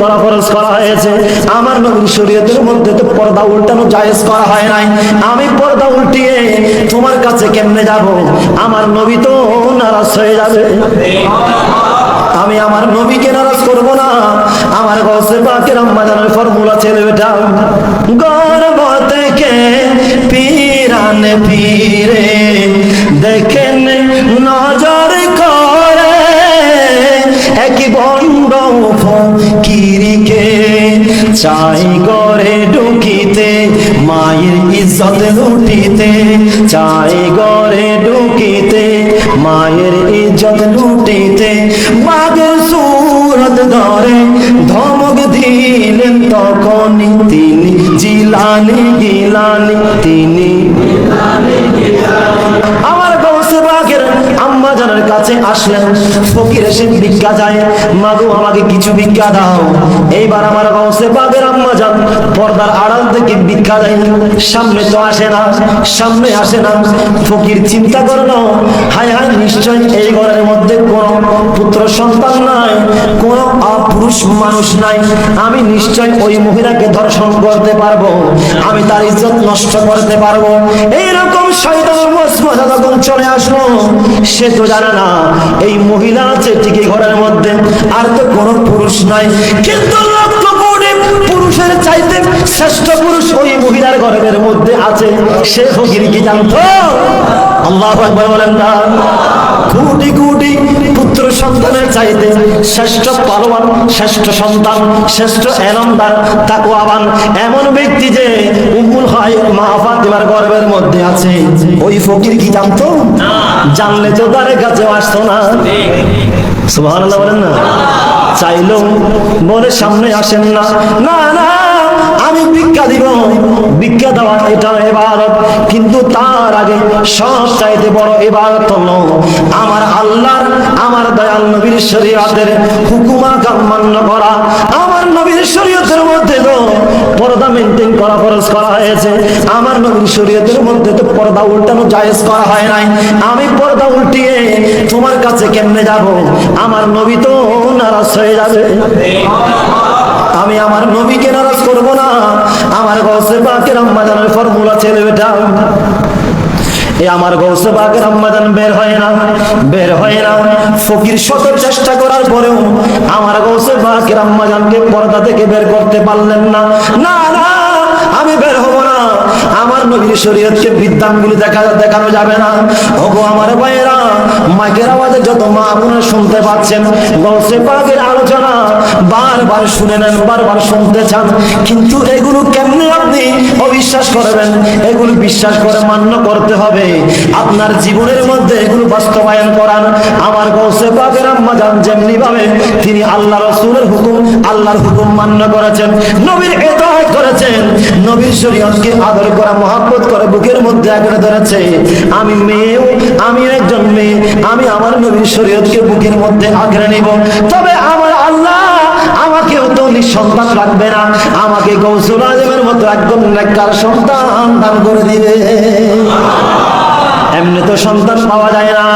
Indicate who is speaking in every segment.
Speaker 1: করা খরচ করা হয়েছে। আমার নবীর শরীয়তের মধ্যে তো পর্দা উল্টানো জায়েজ করা হয় নাই। আমি পর্দা উল্টিয়ে তোমার কাছে কেমনে যাব? আমার নবী তো নারাজ হয়ে যাবে। আমি আমার নবীকে নারাজ করব না। আমার গসে পাকের আম্মা ফর্মুলা ছেলে বেটা। গর্ব থেকে পিরান পীরে দেখেন নজর করে। এক বন্ড ফকিরিকে চাই গড়ে ঢুকিতে, মায়ের ইজ্জত লুটিতে। চাই গড়ে ঢুকিতে, মায়ের ইজ্জত লুটিতে। বাঘের সুরত ধরে, ধমক দিলেন তখন তিনি, জিলানি গিলানি, তিনি আম্মা জানের কাছে আসলেন। ফকির এসে ভিক্ষা যায় মাগো, আমাকে কিছু ভিক্ষা দাও। এইবার আমার গৌসে বাগের আম্মা জান পর্দার আড়াল থেকে ভিক্ষা দেয়। সামনে তো আসে না, সামনে আসে না। ফকির চিন্তা করল, হায় হায়, নিশ্চয় এই ঘরের মধ্যে কোন পুত্র সন্তান নাই, কোন অপুরুষ মানুষ নাই। আমি নিশ্চয় ওই মহিলাকে ধর্ষণ করতে পারব। আমি তার ইজ্জত নষ্ট করতে পারব। এইরকম মসমা যখন চলে আসলো। সে তো জানে না, এই মহিলা আছে ঠিকই ঘরের মধ্যে। আর তো কোনো পুরুষ নাই। কিন্তু পুরুষের চাইতে শ্রেষ্ঠ পুরুষ ওই মহিলার ঘরের মধ্যে আছে। সে ফকির কি জানতো? আল্লাহ বলেন না। কোটি কোটি পুত্র সন্তানের চাইতে শ্রেষ্ঠ পালবান শ্রেষ্ঠ সন্তান শ্রেষ্ঠ এলমদার তাকুয়াবান এমন ব্যক্তি যে উম্মুল হয় মা ফাতিমার গর্বের মধ্যে আছে। ওই ফকির কি জানতো? জানলে তো তার কাছে আসতো না। সুবহানাল্লাহ বলেন না? চাইলেও বলে সামনে আসেন না। না না আমি ভিক্ষা দিব। ভিক্ষা দেওয়া এটা এবারত কিন্তু তার আগে সব চাইতে বড় এবারত হলো আমার আল্লাহর, আমার দয়াল নবীর শরীয়তের হুকুমা মান্য করা। আমার নবীর শরীয়তের মধ্যে তো পর্দা মেনটেন করা খরচ করা হয়েছে। আমার নবীর শরীয়তের মধ্যে তো পর্দা উল্টানো জায়েজ করা হয় নাই। আমি পর্দা উল্টিয়ে তোমার কাছে কেমনে যাব? আমার নবী তো নারাজ হয়ে যাবে। আমি আমার নবীকে নারাজ করব না। আমার গৌসে পাকের আম্মা জানের ফর্মুলা ছেলে বেটা। এ আমার গৌসে পাকের আম্মা বের হয় না, বের হয় না। ফকির শত চেষ্টা করার পরেও আমার গৌসে পাকের আম্মা পর্দা থেকে বের করতে পারলেন না। না না, আমি বের হব না। আমার নবীর শরীয়তকে বিদ্যাঙ্গুলি দেখা দেখানো যাবে না। ওগো আমার ভাইয়েরা, মাইকের আওয়াজে যত মা আপনারা শুনতে পাচ্ছেন, গৌসে পাকের আলোচনা বারবার শুনে নেন, বারবার শুনতে চান। কিন্তু এগুলো কেমনে আপনি অবিশ্বাস করবেন? এগুলো বিশ্বাস করে মান্য করতে হবে। আপনার জীবনের মধ্যে এগুলো বাস্তবায়ন করান। আমার গৌসে পাকের আম্মা জান যেমনি ভাবে তিনি আল্লাহ রসুলের হুকুম, আল্লাহর হুকুম মান্য করেছেন, নবীর এতাহাত করেছেন। নবীর শরীয়তকে আদর করা, মহাব্বত করে, বুকের মধ্যে আঁকড়ে ধরেছে। আমি মেয়েও, আমি একজন মেয়ে, আমি আমার নবীর শরীয়তকে বুকের মধ্যে আঁকড়ে নিব। তবে নিঃসন্তান রাখবে না। আমাকে গৌসুল আজমের মতো একদম নেককার সন্তান দান করে দিবে। এমনি তো সন্তান পাওয়া যায় না।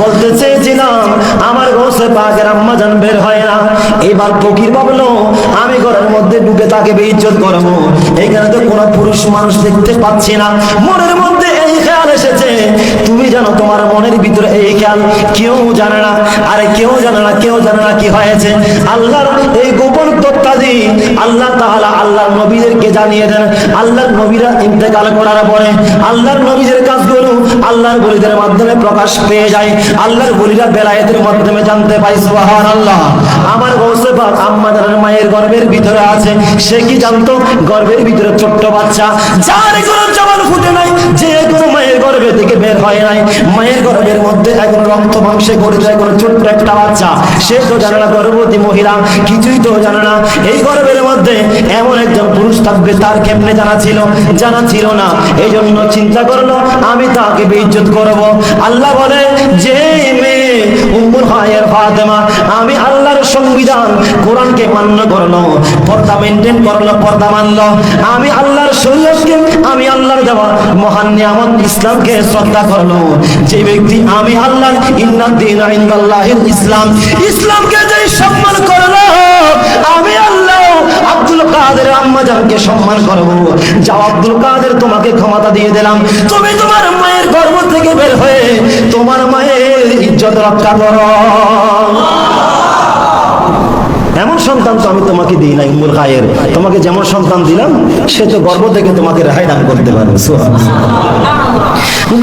Speaker 1: বলতে চেয়েছিলাম, আমার গোসে পাকের আম্মা জান বের হয় না। এবার ফকির ভাবলো, আমি ঘরের মধ্যে ঢুকে তাকে বেইজ্জত করব। এখানে তো কোনো পুরুষ মানুষ দেখতে পাচ্ছি না। মনের মধ্যে এই খেয়াল এসেছে। তুমি জানো তোমার মনের ভিতরে এই খেয়াল কেউ জানে না। আরে কেউ জানে না, কেউ জানে না কি হয়েছে। আল্লাহর এই গোপন আল্লাহ আল্লাহর নবীদেরকে জানিয়ে দেন নবীরা ইন্তেকাল করার পরে আল্লাহর নবীদের কাজগুলো আল্লাহর বলিদের মাধ্যমে প্রকাশ পেয়ে যায়। আল্লাহর বলিরা বেলায়েতের মাধ্যমে জানতে সুবহানাল্লাহ। আমার মায়ের গর্ভের ভিতরে আছে, সে কি জানতো? গর্ভের ভিতরে ছোট্ট বাচ্চা, যার কোনো জবান ফুটে নাই, যে কোনো মায়ের গর্ভে থেকে বের হয় নাই। মায়ের গর্ভের মধ্যে এখন রক্ত মাংসে গড়িত এখন ছোট্ট একটা বাচ্চা। সে তো জানে না গর্ভবতী মহিলা, কিছুই তো জানে না। এই গর্ভের মধ্যে এমন একজন পুরুষ থাকবে, তার কেমনে জানা ছিল? জানা ছিল না। এই জন্য চিন্তা করল, আমি তাকে বেইজ্জত করব। আল্লাহ বলে, যে মেয়ে উম্মুল হায়ের ফাতেমা, আমি আল্লাহর সংবিধান কোরআনকে মান্য করল, পর্দা মেনটেন করল, পর্দা মানলো। আমি আল্লাহর শরীয়তকে, আমি আল্লাহর দেওয়া মহান নিয়ামত ইসলামকে শ্রদ্ধা করল। যে ব্যক্তি, আমি আল্লাহ ইন্নাদ্দিন ইন্দাল্লাহিল ইসলাম, ইসলামকে যে সম্মান করল, আমি আল্লাহ আম্মা সম্মান করব যাও আব্দুল কাদের, তোমাকে ক্ষমতা দিয়ে দিলাম। তুমি তোমার মায়ের গর্ভ থেকে বের হয়ে তোমার মায়ের ইজ্জত রক্ষা করো। এমন সন্তান তো আমি তোমাকে দিই না ইমুল খায়ের তোমাকে যেমন সন্তান দিলাম, সে তো গর্ব থেকে তোমাকে রেহাই দান করতে পারবে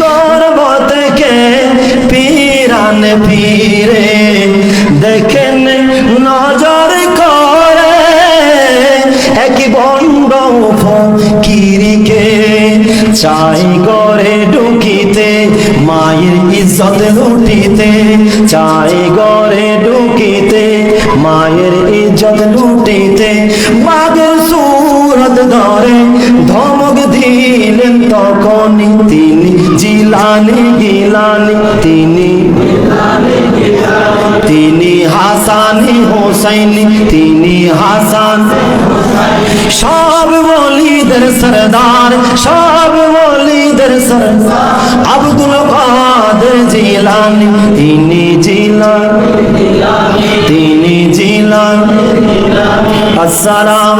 Speaker 1: গর্ব থেকে পিরান ফিরে একই বন্ড ফকিরিকে চাই করে ঢুকিতে, মায়ের ইজ্জত লুটিতে। চাই করে ঢুকিতে, মায়ের ইজ্জত লুটিতে। মাগের সুরত ধরে, ধমক দিলেন তখন তিনি। জিলানি গিলানি তিনি। তিনি হাসানি হোসাইনি, তিনি হাসান সব বলিদের সরদার, সব বলিদের সরদার। আব্দুল কাদের জিলানি, তিনি জিলানি তিনি জিলানি। আসসালামু আসসালাম